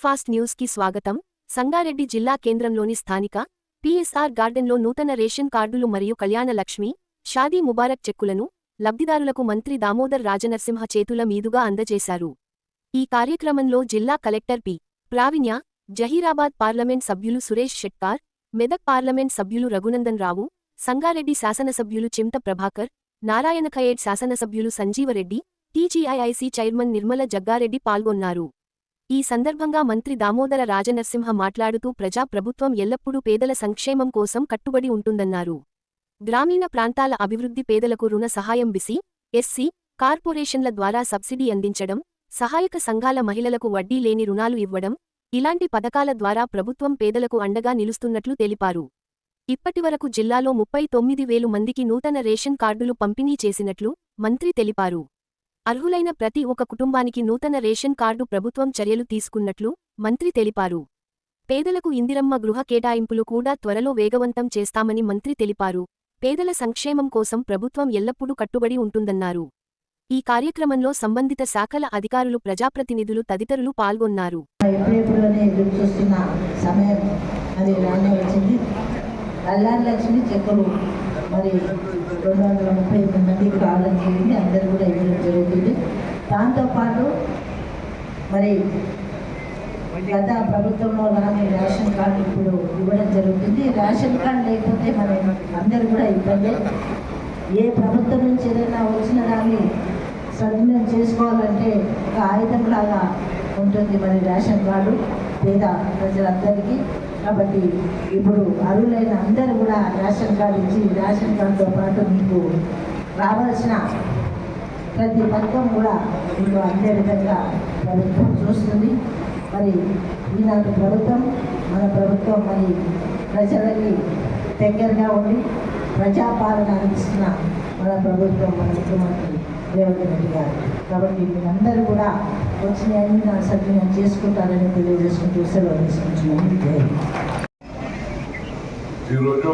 Fast న్యూస్కి స్వాగతం. సంగారెడ్డి జిల్లా కేంద్రంలోని స్థానిక పిఎస్ఆర్ గార్డెన్లో నూతన రేషన్ కార్డులు మరియు కళ్యాణ లక్ష్మి షాదీ ముబారక్ చెక్కులను లబ్ధిదారులకు మంత్రి దామోదర్ రాజనరసింహ చేతుల మీదుగా అందజేశారు. ఈ కార్యక్రమంలో జిల్లా collector P. Pravinya Zaheerabad parliament సభ్యులు సురేష్ షెట్కార్ మెదక్ పార్లమెంట్ సభ్యులు రఘునందన్ రావు సంగారెడ్డి శాసనసభ్యులు చింత ప్రభాకర్ నారాయణఖయేడ్ శాసనసభ్యులు సంజీవరెడ్డి టీజీఐఐసీ చైర్మన్ నిర్మల జగ్గారెడ్డి పాల్గొన్నారు. ఈ సందర్భంగా మంత్రి దామోదర రాజనరసింహ మాట్లాడుతూ ప్రజా ప్రభుత్వం ఎల్లప్పుడూ పేదల సంక్షేమం కోసం కట్టుబడి ఉంటుందన్నారు. గ్రామీణ ప్రాంతాల అభివృద్ధి పేదలకు రుణ సహాయం బిసి ఎస్సీ కార్పొరేషన్ల ద్వారా సబ్సిడీ అందించడం సహాయక సంఘాల మహిళలకు వడ్డీ లేని రుణాలు ఇవ్వడం ఇలాంటి పథకాల ద్వారా ప్రభుత్వం పేదలకు అండగా నిలుస్తున్నట్లు తెలిపారు. ఇప్పటివరకు జిల్లాలో ముప్పై తొమ్మిది వేలు మందికి నూతన రేషన్ కార్డులు పంపిణీ చేసినట్లు మంత్రి తెలిపారు. అర్హులైన ప్రతి ఒక్క కుటుంబానికి నూతన రేషన్ కార్డు ప్రభుత్వం చర్యలు తీసుకున్నట్లు మంత్రి తెలిపారు. పేదలకు ఇందిరమ్మ గృహ కేటాయింపులు కూడా త్వరలో వేగవంతం చేస్తామని మంత్రి తెలిపారు. పేదల సంక్షేమం కోసం ప్రభుత్వం ఎల్లప్పుడూ కట్టుబడి ఉంటుందన్నారు. ఈ కార్యక్రమంలో సంబంధిత శాఖల అధికారులు ప్రజాప్రతినిధులు తదితరులు పాల్గొన్నారు. మరి రెండు వందల ముప్పై ఎనిమిది మందికి రావడం జరిగింది అందరూ కూడా ఇవ్వడం జరుగుతుంది దాంతోపాటు మరి గత ప్రభుత్వంలో రాని రేషన్ కార్డు ఇప్పుడు ఇవ్వడం జరుగుతుంది. రేషన్ కార్డు లేకపోతే మరి అందరూ కూడా ఇబ్బంది. ఏ ప్రభుత్వం నుంచి ఏదైనా వచ్చిన దాన్ని సద్వినియోగం చేసుకోవాలంటే ఒక ఆయుధం లాగా ఉంటుంది మరి రేషన్ కార్డు పేద ప్రజలందరికీ. కాబట్టి ఇప్పుడు అర్హులైన అందరూ కూడా రేషన్ కార్డు ఇచ్చి రేషన్ కార్డుతో పాటు మీకు రావాల్సిన ప్రతి పథకం కూడా మీకు అందే విధంగా ప్రభుత్వం చూస్తుంది. మరి ఈనాటి ప్రభుత్వం మన ప్రభుత్వం మరి ప్రజలకి దగ్గరగా ఉండి ప్రజాపాలన అందిస్తున్న మన ప్రభుత్వం మన ముఖ్యమంత్రి. రేవంత్ రెడ్డి గారు కాబట్టి మీరందరూ కూడా వచ్చిన అన్ని నా సద్వినియోగం చేసుకుంటారని తెలియజేసుకుంటూ సెలవు తీసుకుంటున్నాను ఈరోజు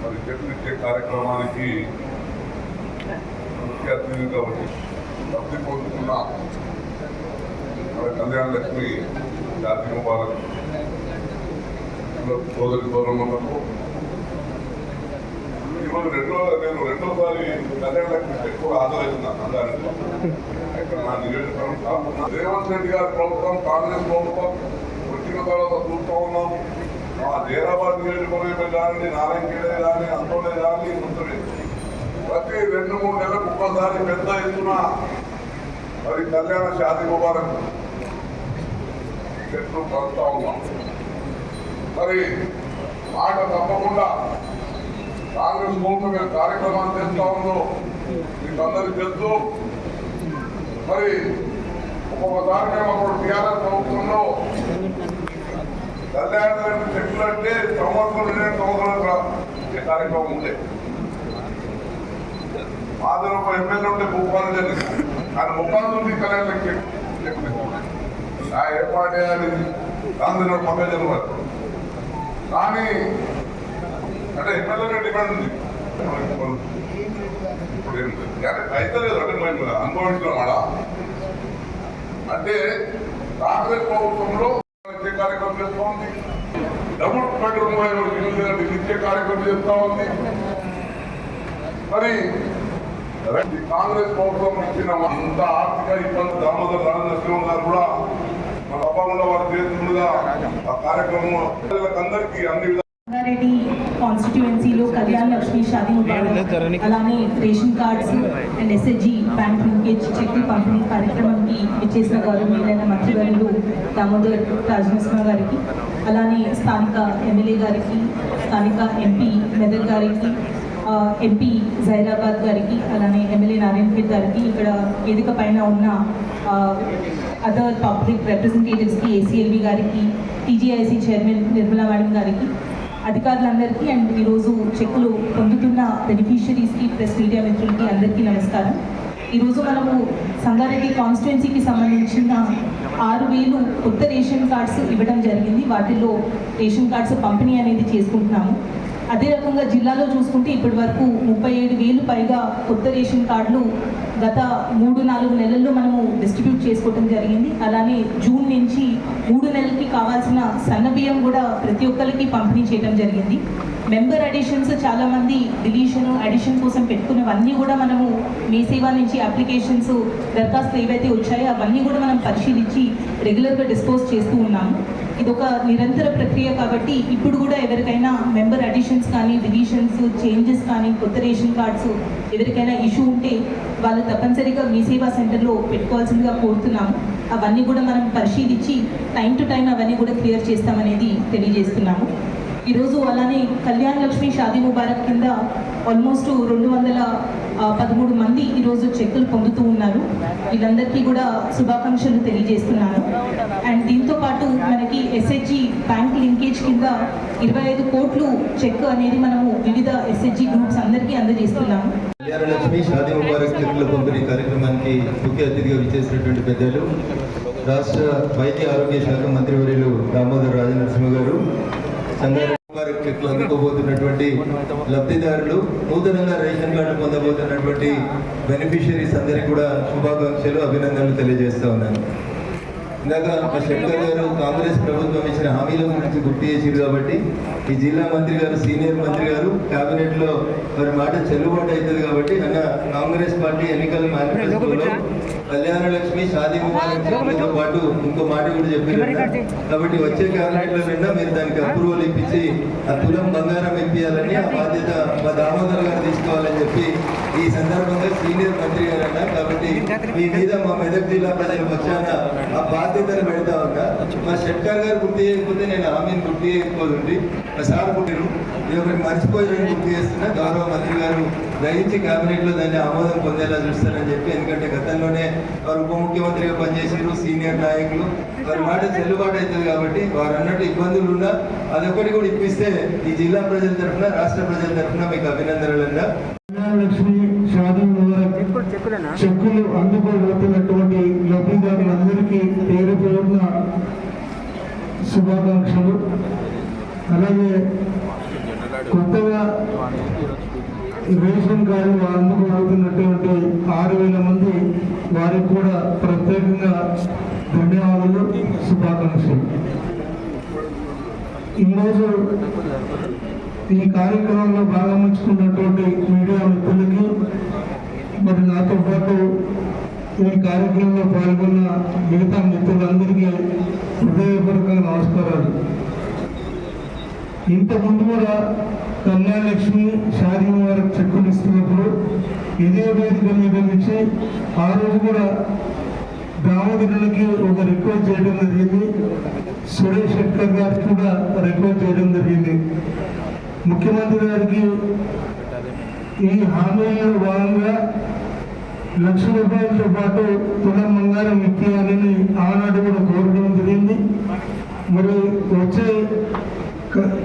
మరి చెట్లిచ్చే కార్యక్రమానికి ముఖ్య అతిథిగా వచ్చి లబ్ధి పొందుతున్న మరి కళ్యాణ లక్ష్మి జాతి ముబారక్ సోదరి సోదరులకు ఇప్పుడు రెండో నేను రెండోసారి కళ్యాణ ఎక్కువ ఆదరిస్తున్నా నా నియోజకవర్గం రేవంత్ రెడ్డి గారి ప్రభుత్వం కాంగ్రెస్ ప్రభుత్వం వచ్చిన తర్వాత చూస్తూ ఉన్నాము మా జైరాబాద్ నియోజకవర్గం కానీ నారాయణఖేడే కానీ అంతోడే కానీ ఉంటుంది. ప్రతి రెండు మూడు నెలలకు ఒక్కసారి పెద్ద ఎత్తున మరి కళ్యాణ షాది ముబారక్ చెట్లు పంచుతా ఉన్నాం. మరి మాట తప్పకుండా కాంగ్రెస్ ప్రభుత్వం మీద కార్యక్రమాలు చేస్తా ఉందో మీకు అందరికీ తెలుసు. మరి ఒక్కొక్కసారి మేము అప్పుడు టీఆర్ఎస్ ప్రభుత్వంలో కళ్యాణ చెట్లు అంటే సంవత్సరం రెండు సంవత్సరాలు కార్యక్రమం ఉండే. మాధవ ఒక ఎమ్మెల్యే ఉంటే భూపాలు జరిగింది కానీ ముఖాలు ఉంది కళ్యాణ చెట్లు ఆ ఏర్పాటు చేయాలి గాంధీ పంపించారు మరి కానీ అంటే ఎమ్మెల్యే డిమాండ్ ఉంది. ఇప్పుడు ఏం లేదు. అయితే మేము అనుభవించడం అంటే కాంగ్రెస్ ప్రభుత్వంలో ఇచ్చే కార్యక్రమం చేస్తూ ఉంది. డబుల్ బెడ్రూమ్ ఇల్లు ఇచ్చే కార్యక్రమం చేస్తూ ఉంది. మరి కాంగ్రెస్ ప్రభుత్వం ఇచ్చిన ఇంత ఆర్థిక ఇబ్బంది దామోదర్ రాజనరసింహ గారు కూడా మన తప్పకుండా వారి చేతులుగా ఆ కార్యక్రమం అందరికీ అన్ని రంగారెడ్డి కాన్స్టిట్యుయెన్సీలో కళ్యాణ్ లక్ష్మి షాదీ ముబారక్. అలానే ration cards and SSG bank linkage చెక్లు పంపిణీ కార్యక్రమానికి ఇచ్చేసిన గౌరవనీయులైన మంత్రివర్యులు దామోదర్ రాజనరసింహ గారికి అలానే స్థానిక ఎమ్మెల్యే గారికి స్థానిక ఎంపీ మెదక్ గారికి ఎంపీ జైరాబాద్ గారికి అలానే ఎమ్మెల్యే నారాయణ ఖేడ్ గారికి ఇక్కడ వేదిక పైన ఉన్న అదర్ పబ్లిక్ రిప్రజెంటేటివ్స్కి ఏసీఎల్బి గారికి టీజీఐసీ చైర్మన్ నిర్మలా మేడం గారికి అధికారులందరికీ అండ్ ఈరోజు చెక్కులు పొందుతున్న బెనిఫిషరీస్కి ప్లస్ మీడియా మిత్రులకి అందరికీ నమస్కారం. ఈరోజు మనము సంగారెడ్డి కాన్స్టిట్యున్సీకి సంబంధించిన ఆరు వేలు కొత్త రేషన్ కార్డ్స్ ఇవ్వడం జరిగింది. వాటిల్లో రేషన్ కార్డ్స్ పంపిణీ అనేది చేసుకుంటున్నాము. అదే రకంగా జిల్లాలో చూసుకుంటే ఇప్పటి వరకు ముప్పై ఏడు వేలు పైగా కొత్త రేషన్ కార్డులు గత మూడు నాలుగు నెలల్లో మనము డిస్ట్రిబ్యూట్ చేసుకోవడం జరిగింది. అలానే జూన్ నుంచి మూడు నెలలకి కావాల్సిన సన్న బియ్యం కూడా ప్రతి ఒక్కరికి పంపిణీ చేయడం జరిగింది. మెంబర్ అడిషన్స్ చాలా మంది డిలీషన్ అడిషన్ కోసం పెట్టుకున్నవన్నీ కూడా మనము మీ సేవ నుంచి అప్లికేషన్స్ దరఖాస్తులు ఏవైతే వచ్చాయో అవన్నీ కూడా మనం పరిశీలించి రెగ్యులర్గా డిస్పోజ్ చేస్తూ ఉన్నాము. ఇది ఒక నిరంతర ప్రక్రియ కాబట్టి ఇప్పుడు కూడా ఎవరికైనా మెంబర్ అడిషన్స్ కానీ డిలీషన్స్ చేంజెస్ కానీ కొత్త రేషన్ కార్డ్స్ ఎవరికైనా ఇష్యూ ఉంటే వాళ్ళు తప్పనిసరిగా మీ సేవా సెంటర్లో పెట్టుకోవాల్సిందిగా కోరుతున్నాము. అవన్నీ కూడా మనం పరిశీలించి టైం టు టైం అవన్నీ కూడా క్లియర్ చేస్తామనేది తెలియజేస్తున్నాము. ఈరోజు అలానే కళ్యాణ్ లక్ష్మి షాదీ ముబారక్ కింద ఆల్మోస్ట్ రెండు వందల పదమూడు మంది ఈరోజు చెక్కులు పొందుతూ ఉన్నారు. వీళ్ళందరికీ కూడా శుభాకాంక్షలు తెలియజేస్తున్నాను. అండ్ దీంతో పాటు మనకి ఎస్హెచ్జి బ్యాంక్ లింకేజ్ కింద ఇరవై ఐదు కోట్లు చెక్ అనేది మనము వివిధ ఎస్హెచ్జి గ్రూప్స్ అందరికీ అందజేస్తున్నాము. కళ్యాణ లక్ష్మి షాదీ ముబారక్ చెక్కుల పంపిణీ కార్యక్రమానికి ముఖ్య అతిథిగా విచ్చేసినటువంటి పెద్దలు రాష్ట్ర వైద్య ఆరోగ్య శాఖ మంత్రివర్యులు దామోదర్ రాజనరసింహ గారు సంగారెడ్డి అందుకోబోతున్నటువంటి లబ్ధిదారులు నూతనంగా రేషన్ కార్డు పొందబోతున్నటువంటి బెనిఫిషరీస్ అందరికీ కూడా శుభాకాంక్షలు అభినందనలు తెలియజేస్తా ఉన్నాను. ఇందాక మా శంకర్ గారు కాంగ్రెస్ ప్రభుత్వం ఇచ్చిన హామీల గురించి గుర్తు చేసిరు కాబట్టి ఈ జిల్లా మంత్రి గారు సీనియర్ మంత్రి గారు కేబినెట్లో మరి మాట చెల్లుబాటు అవుతుంది కాబట్టి అన్న కాంగ్రెస్ పార్టీ ఎన్నికల మేనిఫెస్టోలో కళ్యాణ లక్ష్మి షాదీ ముబారక్ పాటు ఇంకో మాట కూడా చెప్పారు కాబట్టి వచ్చే కేబినెట్లో నిన్న మీరు దానికి అప్రూవల్ ఇప్పించి ఆ తులం బంగారం ఇప్పించాలని ఆ బాధ్యత మా దామోదర్ గారు తీసుకోవాలని చెప్పి ఈ సందర్భంగా సీనియర్ మంత్రి గారు అన్న కాబట్టి మీ మీద మా మెదక్ జిల్లా ప్రజల పక్షాన ఆ బాధ్యతను పెడతా ఉన్నా మా షట్కర్ గారు గుర్తు చేయకపోతే నేను ఆమెను గుర్తు చేయకపోతుంది మా సార్ పుట్టిరు ఇది ఒకటి గుర్తు చేస్తున్నా గౌరవ మంత్రి గారు గ్రహించి కేబినెట్లో దాన్ని ఆమోదం పొందేలా చూస్తారని చెప్పి ఎందుకంటే గతంలోనే వారు ఉప ముఖ్యమంత్రిగా పనిచేసారు సీనియర్ నాయకులు. వారి మాట చెల్లుబాటు అవుతుంది కాబట్టి వారు అన్నట్టు ఇబ్బందులు ఉన్నా అదొకటి కూడా ఇప్పిస్తే ఈ జిల్లా ప్రజల తరఫున రాష్ట్ర ప్రజల తరఫున మీకు అభినందనలన్నా లక్ష్మి షాదీ ముబారక్ చెక్కులు అందుకోబోతున్నటువంటి లబ్ధిదారులందరికీ పేరు పేరున శుభాకాంక్షలు. అలాగే కొత్తగా రేషన్ కార్డు అందుకోబోతున్నటువంటి ఆరు వేల మంది వారికి కూడా ప్రత్యేకంగా ధన్యవాదాలు శుభాకాంక్షలు. ఈరోజు ఈ కార్యక్రమంలో భాగమించుకున్నటువంటి మీడియా మిత్రులకి మరి నాతో పాటు ఈ కార్యక్రమంలో పాల్గొన్న మిగతా మిత్రులందరికీ హృదయపూర్వక నమస్కారాలు. ఇంతకుముందు కూడా కన్యాలక్ష్మి షాదీ ముబారక్ చెక్కులు ఇస్తున్నప్పుడు ఇదే వేదిక మీద నుంచి ఆ రోజు కూడా దామోదరులకి ఒక రిక్వెస్ట్ చేయడం జరిగింది. సురేష్ శెట్టర్ గారికి కూడా రిక్వెస్ట్ చేయడం జరిగింది. ముఖ్యమంత్రి గారికి ఈ హామీలో భాగంగా లక్ష రూపాయలతో పాటు తులం బంగారం ఇప్పించాలని ఆనాడు కూడా కోరడం జరిగింది. మరి వచ్చే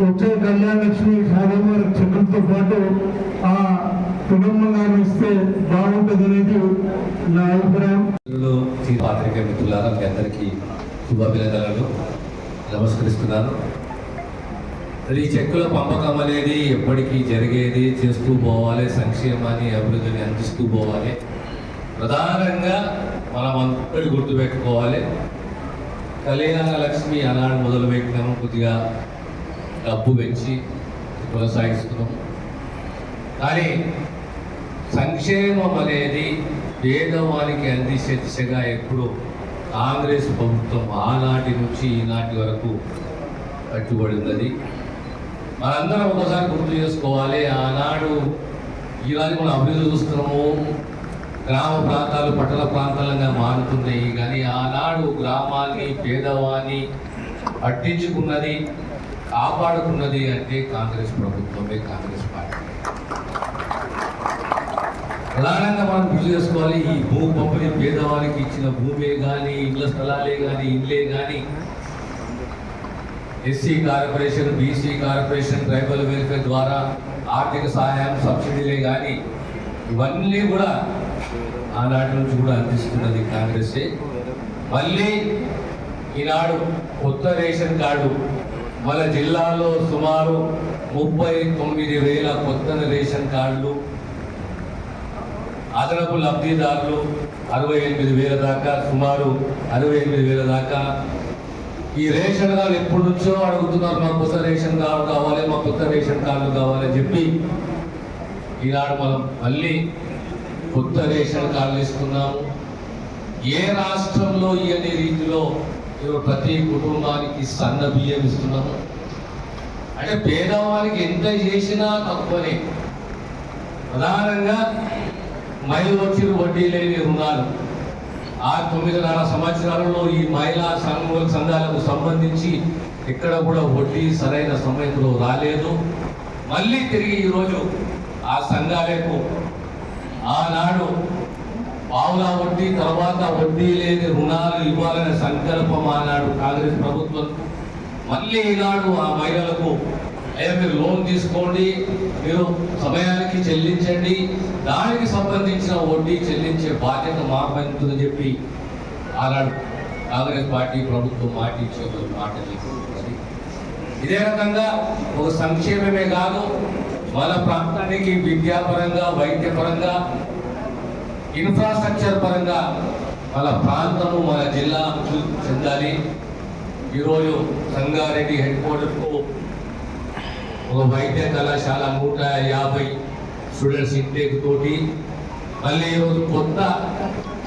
వచ్చే కళ్యాణ లక్ష్మి సాధువారి చెక్కులతో పాటు ఆ తులం బంగారం ఇస్తే బాగుంటుంది అనేది నా అభిప్రాయం. ఈ పాత్రిక మిత్రులారా మీ అందరికీ శుభాభినందనలు. నమస్కరిస్తున్నాను. అది ఈ చెక్కుల పంపకం అనేది ఎప్పటికీ జరిగేది చేస్తూ పోవాలి సంక్షేమాన్ని అభివృద్ధిని అందిస్తూ పోవాలి. ప్రధానంగా మనం అందరి గుర్తుపెట్టుకోవాలి. కళ్యాణ లక్ష్మి అనాడు మొదలుపెట్టినాము కొద్దిగా డబ్బు పెంచి కొనసాగిస్తున్నాం కానీ సంక్షేమం అనేది పేదవానికి అందించే దిశగా ఎప్పుడు కాంగ్రెస్ ప్రభుత్వం ఆనాటి నుంచి ఈనాటి వరకు కట్టుబడి ఉన్నది. మనందరం ఒకసారి గుర్తు చేసుకోవాలి ఆనాడు ఈనాడు మనం అభివృద్ధి చూస్తున్నాము. గ్రామ ప్రాంతాలు పట్టణ ప్రాంతాలుగా మారుతున్నాయి. కానీ ఆనాడు గ్రామాన్ని పేదవాన్ని పట్టించుకున్నది కాపాడుకున్నది అంటే కాంగ్రెస్ ప్రభుత్వమే కాంగ్రెస్ పార్టీ. ప్రధానంగా మనం గుర్తు చేసుకోవాలి ఈ భూ పంపిణీ పేదవారికి ఇచ్చిన భూమే కానీ ఇళ్ళ స్థలాలే కానీ ఇళ్ళే కానీ SC corporation BC corporation tribal welfare ద్వారా ఆర్థిక సహాయం సబ్సిడీలే కానీ ఇవన్నీ కూడా ఆనాటి నుంచి కూడా అందిస్తున్నది కాంగ్రెసే. మళ్ళీ ఈనాడు కొత్త రేషన్ కార్డు మన జిల్లాలో సుమారు ముప్పై తొమ్మిది వేల కొత్త రేషన్ కార్డులు అదనపు లబ్ధిదారులు అరవై ఎనిమిది వేల దాకా సుమారు అరవై ఎనిమిది వేల దాకా ఈ రేషన్ కార్డు ఎప్పటి నుంచో అడుగుతున్నారు మాకు కొత్త రేషన్ కార్డు కావాలి మా కొత్త రేషన్ కార్డు కావాలని చెప్పి ఈనాడు మనం మళ్ళీ కొత్త రేషన్ కార్డులు ఇస్తున్నాము. ఏ రాష్ట్రంలో ఇవన్నీ రీతిలో ప్రతి కుటుంబానికి సన్న బియ్యం ఇస్తున్నాము. అంటే పేదవారికి ఎంత చేసినా తక్కువనే. ప్రధానంగా మైలు వచ్చిన వడ్డీ లేని రుణాలు. ఆ తొమ్మిదిన్నర సంవత్సరాలలో ఈ మహిళా సంఘ సంఘాలకు సంబంధించి ఎక్కడ కూడా వడ్డీ సరైన సమయంలో రాలేదు. మళ్ళీ తిరిగి ఈరోజు ఆ సంఘాలకు ఆనాడు పావులా వడ్డీ తర్వాత వడ్డీ లేని రుణాలు ఇవ్వాలనే సంకల్పం ఆనాడు కాంగ్రెస్ ప్రభుత్వం. మళ్ళీ ఈనాడు ఆ మహిళలకు అయితే మీరు లోన్ తీసుకోండి మీరు సమయానికి చెల్లించండి దానికి సంబంధించిన వడ్డీ చెల్లించే బాధ్యత మాపై ఉంటుందని చెప్పి ఆనాడు కాంగ్రెస్ పార్టీ ప్రభుత్వం మాట ఇచ్చే మాట ఇదే రకంగా ఒక సంక్షేమమే కాదు మన ప్రాంతానికి విద్యాపరంగా వైద్యపరంగా ఇన్ఫ్రాస్ట్రక్చర్ పరంగా మన ప్రాంతము మన జిల్లా అభివృద్ధి చెందాలి. ఈరోజు సంగారెడ్డి హెడ్ క్వార్టర్కు ఒక వైద్య కళాశాల నూట యాభై స్టూడెంట్స్ ఇంటేక్ తోటి మళ్ళీ ఈరోజు కొత్త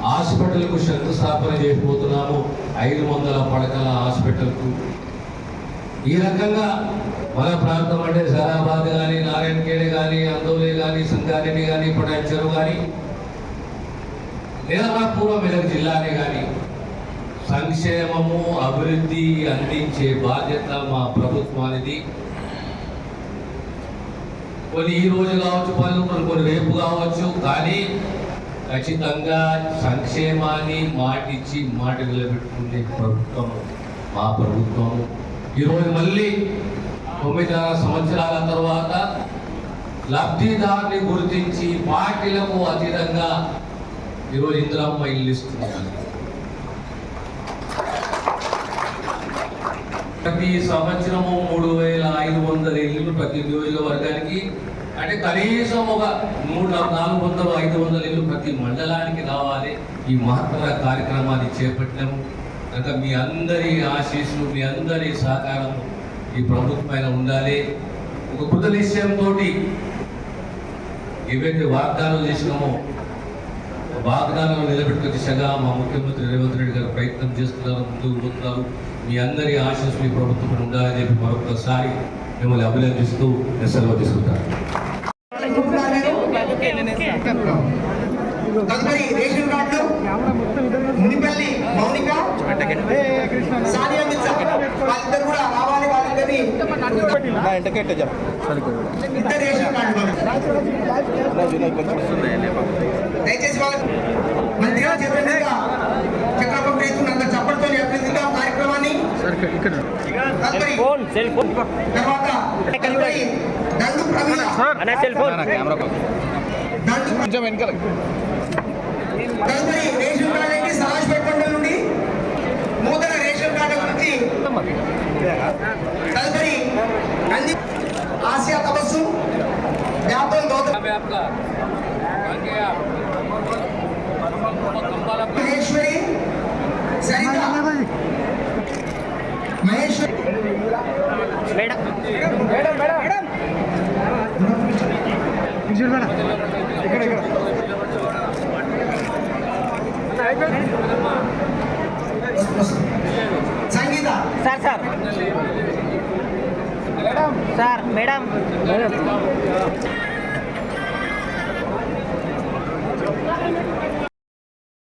హాస్పిటల్కు శంకుస్థాపన చేయబోతున్నాము ఐదు వందల పడకల హాస్పిటల్కు. ఈ రకంగా మన ప్రాంతం అంటే జరాబాద్ కానీ నారాయణఖేడ్ కానీ అందోలే కానీ సంగారెడ్డి కానీ పటాన్చెరు కానీ లేదా పూర్వ మెదక్ జిల్లానే కానీ సంక్షేమము అభివృద్ధి అందించే బాధ్యత మా ప్రభుత్వానికి కొన్ని ఈ రోజు కావచ్చు పనులు కొన్ని కొన్ని రేపు కావచ్చు కానీ ఖచ్చితంగా సంక్షేమాన్ని మాటిచ్చి మాట నిలబెట్టుకునే ప్రభుత్వం మా ప్రభుత్వం. ఈరోజు మళ్ళీ తొమ్మిదిన్నర సంవత్సరాల తర్వాత లబ్ధిదారుని గుర్తించి పార్టీలకు అతీతంగా ఈరోజు ఇందిరమ్మ ఇల్లు ఇస్తున్నారు. ప్రతి సంవత్సరము మూడు వేల ఐదు వందల ఇళ్ళు ప్రతి నియోజకవర్గానికి అంటే కనీసం ఒక మూడు నాలుగు వందలు ఐదు వందల ఇల్లు ప్రతి మండలానికి రావాలి. ఈ మహత్తర కార్యక్రమాన్ని చేపట్టినాము. కనుక మీ అందరి ఆశీస్సులు మీ అందరి సహకారం ఈ ప్రభుత్వం పైన ఉండాలి. ఒక కృత నిశ్చయంతో ఏవైతే వాగ్దానాలు చేసినామో వాగ్దానాలు నిలబెట్టుకునే దిశగా మా ముఖ్యమంత్రి రేవంత్ రెడ్డి గారు ప్రయత్నం చేస్తున్నారు ముందుకు పోతున్నారు. మీ అందరి ఆశీస్సులు మీ ప్రభుత్వం ఉండాలని చెప్పి మరొకసారి మిమ్మల్ని అభినందిస్తూ నేను సెలవు తీసుకుంటాను. తదుపరి రేషన్ కార్డులు మునిపల్లి మౌనిక సానియా మిర్జా. వాళ్ళిద్దరు కూడా రావాలి వాళ్ళిద్దరిని ఇద్దరు రేషన్ కార్డులు దయచేసి వాళ్ళ మంత్రిగా చెప్పినట్టుగా చక్రపతి కార్యక్రమాన్ని తదుపరి తర్వాత తదుపరి దండు ప్రవీణ దండు కొంచెం వెనకాల రేషన్ కార్డు అయితే సరాజ్పేట మండలం నుండి నూతన రేషన్ కార్డు గురించి తదుపరి అంది ఆసియా తపస్సు వ్యాపం గౌతమ్ మహేశ్వరి సరిత మహేశ్వరి ఇక్కడ ఇక్కడ Sangeetha sir sir sir madam